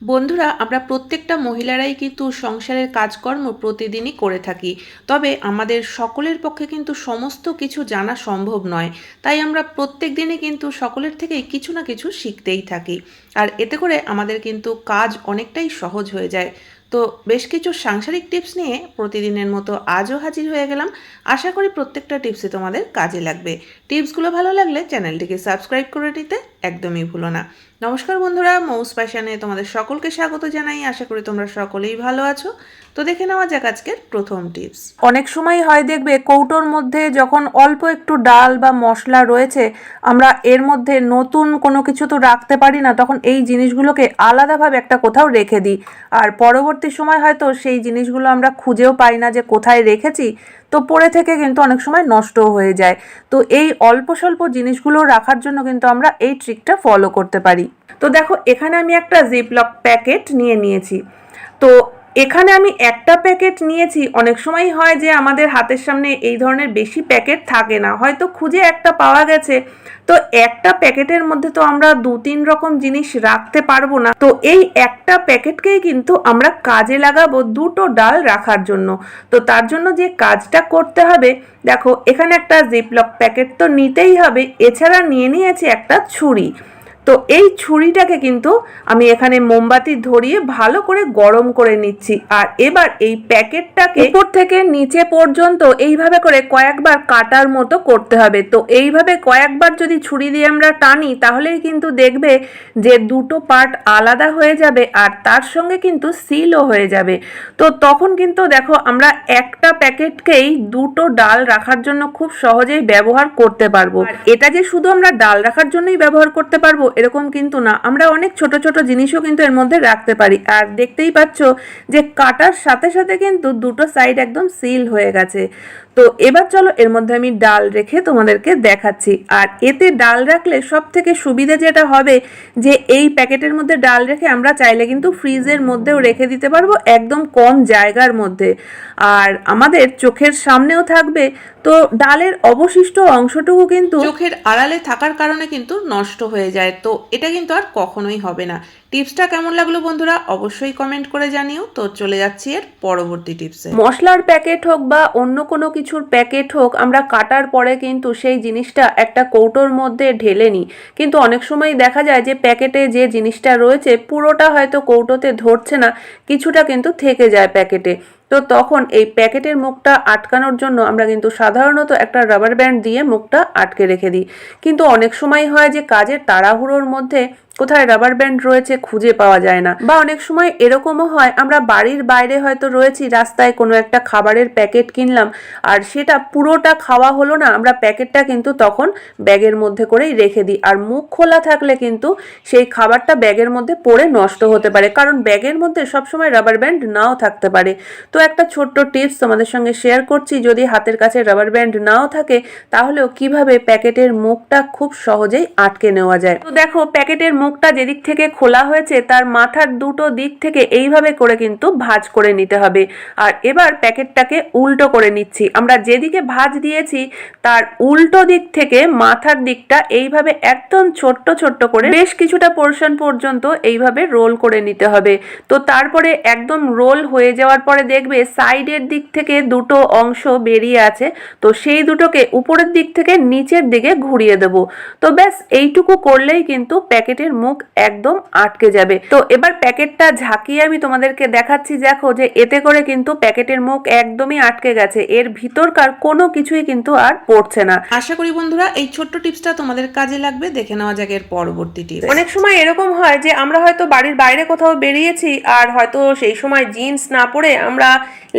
বন্ধুরা, আমরা প্রত্যেকটা মহিলারাই কিন্তু সংসারের কাজকর্ম প্রতিদিনই করে থাকি। তবে আমাদের সকলের পক্ষে কিন্তু সমস্ত কিছু জানা সম্ভব নয়। তাই আমরা প্রত্যেক দিনই কিন্তু সকলের থেকেই কিছু না কিছু শিখতেই থাকি। আর এতে করে আমাদের কিন্তু কাজ অনেকটাই সহজ হয়ে যায়। তো বেশ কিছু সাংসারিক টিপস নিয়ে প্রতিদিনের মতো আজও হাজির হয়ে গেলাম। আশা করি প্রত্যেকটা টিপসই তোমাদের কাজে লাগবে। টিপসগুলো ভালো লাগলে চ্যানেলটিকে সাবস্ক্রাইব করে নিতে একদমই ভুলো না। নমস্কার বন্ধুরা, মৌস প্যাশনে তোমাদের সকলকে স্বাগত জানাই। আশা করি তোমরা সকলেই ভালো আছো। তো দেখে নেওয়া যাক আজকের প্রথম টিপস অনেক সময় হয় দেখবে কৌটোর মধ্যে যখন অল্প একটু ডাল বা মশলা রয়েছে, আমরা এর মধ্যে নতুন কোনো কিছু তো রাখতে পারি না, তখন এই জিনিসগুলোকে আলাদাভাবে একটা কোথাও রেখে দিই। আর পরবর্তী সময় হয়তো সেই জিনিসগুলো আমরা খুঁজেও পাই না যে কোথায় রেখেছি, তো পড়ে থেকে কিন্তু অনেক সময় নষ্টও হয়ে যায়। তো এই অল্প স্বল্প জিনিসগুলো রাখার জন্য কিন্তু আমরা এই ট্রিকটা ফলো করতে পারি। তো দেখো, এখানে আমি একটা জিপলক প্যাকেট নিয়ে নিয়েছি। তো এখানে আমি একটা প্যাকেট নিয়েছি। অনেক সময় হয় যে আমাদের হাতের সামনে এই ধরনের বেশি প্যাকেট থাকে না। হয়তো খুঁজে একটা পাওয়া গেছে। তো একটা প্যাকেটের মধ্যে তো আমরা দু তিন রকম জিনিস রাখতে পারব না। তো এই একটা প্যাকেটকেই কিন্তু আমরা কাজে লাগাবো দুটো ডাল রাখার জন্য। তো তার জন্য যে কাজটা করতে হবে, দেখো, এখানে একটা জিপলক প্যাকেট তো নিতেই হবে। এছাড়া নিয়ে নিয়েছি একটা ছুরি। তো এই ছুরিটাকে কিন্তু আমি এখানে মোমবাতি ধরিয়ে ভালো করে গরম করে নিচ্ছি। আর এবার এই প্যাকেটটাকে উপর থেকে নিচে পর্যন্ত এইভাবে করে কয়েকবার কাটার মতো করতে হবে। তো এইভাবে কয়েকবার যদি ছুরি দিয়ে আমরা টানি, তাহলেই কিন্তু দেখবে যে দুটো পার্ট আলাদা হয়ে যাবে আর তার সঙ্গে কিন্তু সিলও হয়ে যাবে। তো তখন কিন্তু দেখো আমরা একটা প্যাকেটকেই দুটো ডাল রাখার জন্য খুব সহজেই ব্যবহার করতে পারব। এটা যে শুধু আমরা ডাল রাখার জন্যই ব্যবহার করতে পারব এরকম কিন্তু না। আমরা অনেক ছোট ছোট জিনিসও কিন্তু এর মধ্যে রাখতে পারি। আর দেখতেই পাচ্ছ যে কাটার সাথে সাথে কিন্তু দুটো সাইড একদম সিল হয়ে গেছে। তো এবার চলো এর মধ্যে আমি ডাল রেখে তোমাদেরকে দেখাচ্ছি। আর এতে ডাল রাখলে সব থেকে সুবিধা যেটা হবে যে এই প্যাকেটের মধ্যে ডাল রেখে আমরা চাইলে কিন্তু ফ্রিজের মধ্যেও রেখে দিতে পারব একদম কম জায়গার মধ্যে। আর আমাদের চোখের সামনেও থাকবে। তো ডালের অবশিষ্ট অংশটুকু কিন্তু চোখের আড়ালে থাকার কারণে কিন্তু নষ্ট হয়ে যায়। তো এটা কিন্তু আর কখনোই হবে না। টিপসটা কেমন লাগল বন্ধুরা অবশ্যই কমেন্ট করে জানিও। তো চলে যাচ্ছি এর পরবর্তী টিপসে মশলার প্যাকেট হোক বা অন্য কোনো কিছুর প্যাকেট হোক, আমরা কাটার পরে কিন্তু সেই জিনিসটা একটা কৌটোর মধ্যে ঢেলে নিই। কিন্তু অনেক সময় দেখা যায় যে প্যাকেটে যে জিনিসটা রয়েছে, পুরোটা হয়তো কৌটোতে ধরছে না, কিছুটা কিন্তু থেকে যায় প্যাকেটে তো তখন এই প্যাকেটের মুখটা আটকানোর জন্য আমরা কিন্তু সাধারণত একটা রাবার ব্যান্ড দিয়ে মুখটা আটকে রেখে দিই। কিন্তু অনেক সময় হয় যে কাজের তাড়াহুড়োর মধ্যে কোথায় রাবার ব্যান্ড রয়েছে খুঁজে পাওয়া যায় না। বা অনেক সময় এরকমও হয়, আমরা বাড়ির বাইরে হয়তো রয়েছি, রাস্তায় কোনো একটা খাবারের প্যাকেট কিনলাম, আর সেটা পুরোটা খাওয়া হলো না, আমরা প্যাকেটটা কিন্তু তখন ব্যাগের মধ্যে করেই রেখে দিই। আর মুখ খোলা থাকলে কিন্তু সেই খাবারটা ব্যাগের মধ্যে পড়ে নষ্ট হতে পারে, কারণ ব্যাগের মধ্যে সবসময় রাবার ব্যান্ড নাও থাকতে পারে। তো একটা ছোট্ট টিপস তোমাদের সঙ্গে শেয়ার করছি, যদি হাতের কাছে রাবার ব্যান্ড নাও থাকে, তাহলেও কীভাবে প্যাকেটের মুখটা খুব সহজেই আটকে নেওয়া যায়। তো দেখো প্যাকেটের মুখটা যেদিক থেকে খোলা হয়েছে, তার মাথার দুটো দিক থেকে এইভাবে করে কিন্তু ভাজ করে নিতে হবে। আর এবার প্যাকেটটাকে উল্টো করে নিচ্ছি। আমরা যেদিকে ভাজ দিয়েছি, তার উল্টো দিক থেকে মাথার দিকটা এইভাবে একদম ছোট্ট ছোট্ট করে বেশ কিছুটা পোর্শন পর্যন্ত এইভাবে রোল করে নিতে হবে। তো তারপরে একদম রোল হয়ে যাওয়ার পরে দেখবে সাইডের দিক থেকে দুটো অংশ বেরিয়ে আছে। তো সেই দুটোকে উপরের দিক থেকে নিচের দিকে ঘুরিয়ে দেব। তো ব্যাস, এইটুকু করলেই কিন্তু প্যাকেটের মুখ একদম আটকে যাবে। তো এবার প্যাকেটটা ঝাঁকিয়ে আমি তোমাদেরকে দেখাচ্ছি দেখো যে এতে করে কিন্তু প্যাকেটের মুখ একদমই আটকে গেছে। এর ভিতরকার কোনো কিছুই কিন্তু আর পড়ছে না। আশা করি বন্ধুরা এই ছোট্ট টিপসটা তোমাদের কাজে লাগবে। দেখে নেওয়া যাক এর পরবর্তী টিপস। অনেক সময় এরকম হয় যে আমরা হয়তো বাড়ির বাইরে কোথাও বেরিয়েছি আর হয়তো সেই সময় জিন্স না পরে আমরা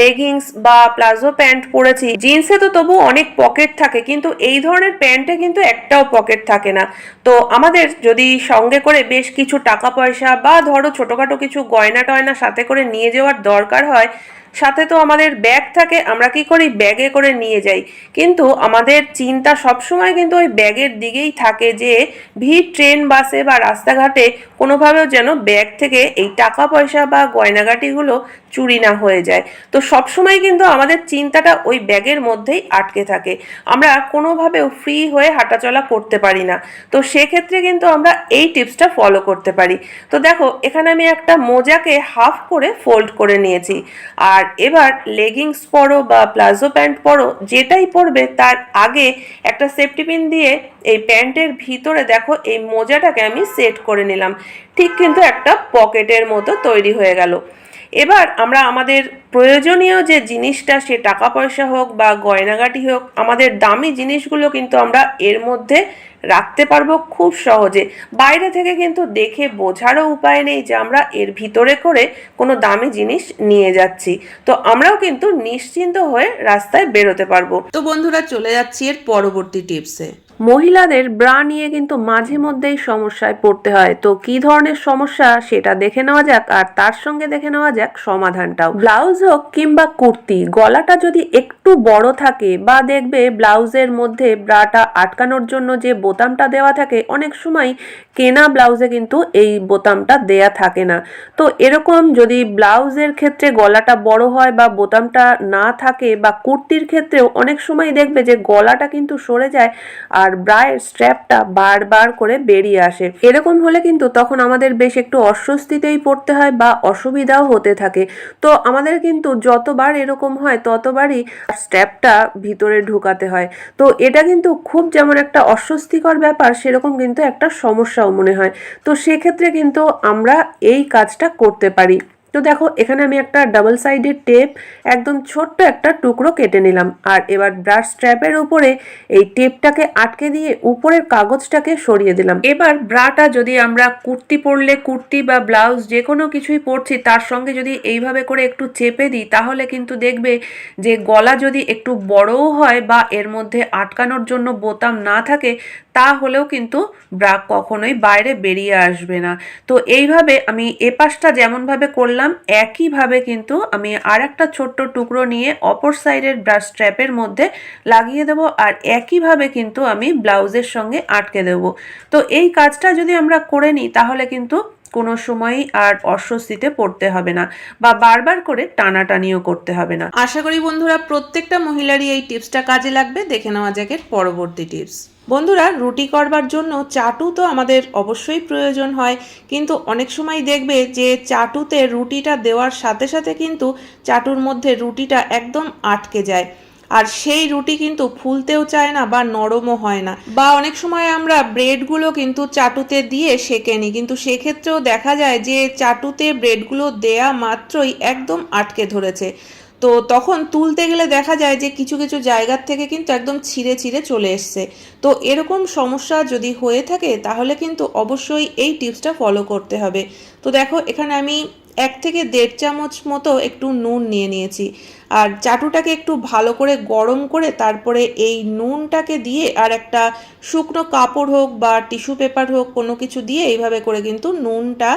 লেগিংস বা প্লাজো প্যান্ট পরেছি। জিন্সে তো তবু অনেক পকেট থাকে কিন্তু এই ধরনের প্যান্টে কিন্তু একটাও পকেট থাকে না। তো আমাদের যদি সঙ্গে করে বেশ কিছু টাকা পয়সা বা ধরো ছোটোখাটো কিছু গয়না টয়না সাথে করে নিয়ে যাওয়ার দরকার হয় সাথে তো আমাদের ব্যাগ থাকে, আমরা কি করি? ব্যাগে করে নিয়ে যাই। কিন্তু আমাদের চিন্তা সবসময় কিন্তু ওই ব্যাগের দিকেই থাকে যে, ভিড় ট্রেন, বাসে বা রাস্তাঘাটে কোনোভাবেও যেন ব্যাগ থেকে এই টাকা পয়সা বা গয়নাগাটিগুলো চুরি না হয়ে যায়। তো সবসময় কিন্তু আমাদের চিন্তাটা ওই ব্যাগের মধ্যেই আটকে থাকে। আমরা কোনোভাবেও ফ্রি হয়ে হাঁটাচলা করতে পারি না। তো সেক্ষেত্রে কিন্তু আমরা এই টিপসটা ফলো করতে পারি। তো দেখো, এখানে আমি একটা মোজাকে হাফ করে ফোল্ড করে নিয়েছি। আর এবার লেগিংস পরো বা প্লাজো প্যান্ট পরো, যেটাই পরবে তার আগে একটা সেফটি পিন দিয়ে এই প্যান্টের ভিতরে দেখো এই মোজাটাকে আমি সেট করে নিলাম। ঠিক কিন্তু একটা পকেটের মতো তৈরি হয়ে গেল। এবার আমরা আমাদের প্রয়োজনীয় যে জিনিসটা, সে টাকা পয়সা হোক বা গয়নাগাটি হোক, আমাদের দামি জিনিসগুলো কিন্তু আমরা এর মধ্যে রাখতে পারব খুব সহজে। বাইরে থেকে কিন্তু দেখে বোঝারও উপায় নেই যে আমরা এর ভিতরে করে কোনো দামি জিনিস নিয়ে যাচ্ছি। তো আমরাও কিন্তু নিশ্চিন্ত হয়ে রাস্তায় বেরোতে পারব। তো বন্ধুরা চলে যাচ্ছি এর পরবর্তী টিপসে মহিলাদের ব্রা নিয়ে কিন্তু মাঝে মধ্যেই সমস্যায় পড়তে হয়। তো কি ধরনের সমস্যা সেটা দেখে নেওয়া যাক আর তার সঙ্গে দেখে নেওয়া যাক সমাধানটাও। ব্লাউজ হোক কিংবা কুর্তি গলাটা যদি একটু বড় থাকে বা দেখবে ব্লাউজের মধ্যে ব্রাটা আটকানোর জন্য যে বোতামটা দেওয়া থাকে, অনেক সময় কেনা ব্লাউজে কিন্তু এই বোতামটা দেয়া থাকে না। তো এরকম যদি ব্লাউজের ক্ষেত্রে গলাটা বড় হয় বা বোতামটা না থাকে বা কুর্তির ক্ষেত্রেও অনেক সময় দেখবে যে গলাটা কিন্তু সরে যায় আর ব্রায়ের স্ট্র্যাপটা বারবার করে বেরিয়ে আসে। এরকম হলে কিন্তু তখন আমাদের বেশ একটু অস্বস্তিতেই পড়তে হয় বা অসুবিধাও হতে থাকে। তো আমাদের কিন্তু যতবার এরকম হয় ততবারই স্ট্র্যাপটা ভিতরে ঢুকাতে হয়। তো এটা কিন্তু খুব যেমন একটা অস্বস্তিকর ব্যাপার, সেরকম কিন্তু একটা সমস্যাও মনে হয়। তো সেক্ষেত্রে কিন্তু আমরা এই কাজটা করতে পারি। তো দেখো, এখানে আমি একটা ডাবল সাইডের টেপ একদম ছোট্ট একটা টুকরো কেটে নিলাম। আর এবার ব্রাশ স্ট্র্যাপের উপরে এই টেপটাকে আটকে দিয়ে উপরের কাগজটাকে সরিয়ে দিলাম। এবার ব্রাটা যদি আমরা কুর্তি পরলে কুর্তি বা ব্লাউজ যে কোনো কিছুই পরছি, তার সঙ্গে যদি এইভাবে করে একটু চেপে দিই, তাহলে কিন্তু দেখবে যে গলা যদি একটু বড়ও হয় বা এর মধ্যে আটকানোর জন্য বোতাম না থাকে তাহলেও কিন্তু ব্রাক কখনোই বাইরে বেরিয়ে আসবে না। তো এইভাবে আমি এ পাশটা যেমনভাবে করলাম, একইভাবে কিন্তু আমি আর একটা ছোট্ট টুকরো নিয়ে অপর সাইডের ব্রাশ স্ট্র্যাপের মধ্যে লাগিয়ে দেব আর একইভাবে কিন্তু আমি ব্লাউজের সঙ্গে আটকে দেব। তো এই কাজটা যদি আমরা করে নিই, তাহলে কিন্তু কোনো সময়ই আর অস্বস্তিতে পড়তে হবে না বা বারবার করে টানাটানিও করতে হবে না। আশা করি বন্ধুরা প্রত্যেকটা মহিলারই এই টিপসটা কাজে লাগবে। দেখে নেওয়া যাক এর পরবর্তী টিপস। বন্ধুরা রুটি করবার জন্য চাটু তো আমাদের অবশ্যই প্রয়োজন হয়, কিন্তু অনেক সময় দেখবে যে চাটুতে রুটিটা দেওয়ার সাথে সাথে কিন্তু চাটুর মধ্যে রুটিটা একদম আটকে যায়। আর সেই রুটি কিন্তু ফুলতেও চায় না বা নরমও হয় না। বা অনেক সময় আমরা ব্রেডগুলো কিন্তু চাটুতে দিয়ে সেঁকে নিই। কিন্তু সেক্ষেত্রেও দেখা যায় যে চাটুতে ব্রেডগুলো দেয়া মাত্রই একদম আটকে ধরেছে। তো তখন তুলতে গেলে দেখা যায় যে কিছু কিছু জায়গার থেকে কিন্তু একদম ছিঁড়ে ছিঁড়ে চলে এসছে। তো এরকম সমস্যা যদি হয়ে থাকে, তাহলে কিন্তু অবশ্যই এই টিপসটা ফলো করতে হবে। তো দেখো, এখানে আমি এক থেকে দেড় চামচ মতো একটু নুন নিয়ে নিয়েছি। আর চাটুটাকে একটু ভালো করে গরম করে তারপরে এই নুনটাকে দিয়ে আর একটা শুকনো কাপড় হোক বা টিস্যু পেপার হোক কোনো কিছু দিয়ে এইভাবে করে কিন্তু নুনটা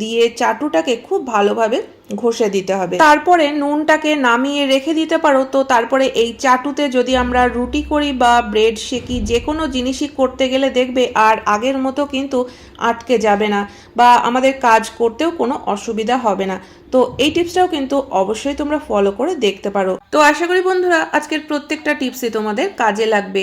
দিয়ে চাটুটাকে খুব ভালোভাবে ঘষে দিতে হবে। তারপরে নুনটাকে নামিয়ে রেখে দিতে পারো। তো তারপরে এই চাটুতে যদি আমরা রুটি করি বা ব্রেড সেকি যে কোনো জিনিসই করতে গেলে দেখবে আর আগের মতো কিন্তু আটকে যাবে না বা আমাদের কাজ করতেও কোনো অসুবিধা হবে না। তো এই টিপসটাও কিন্তু অবশ্যই তোমরা ফলো করে দেখতে পারো। তো আশা করি বন্ধুরা, আজকের প্রত্যেকটা টিপসই তোমাদের কাজে লাগবে।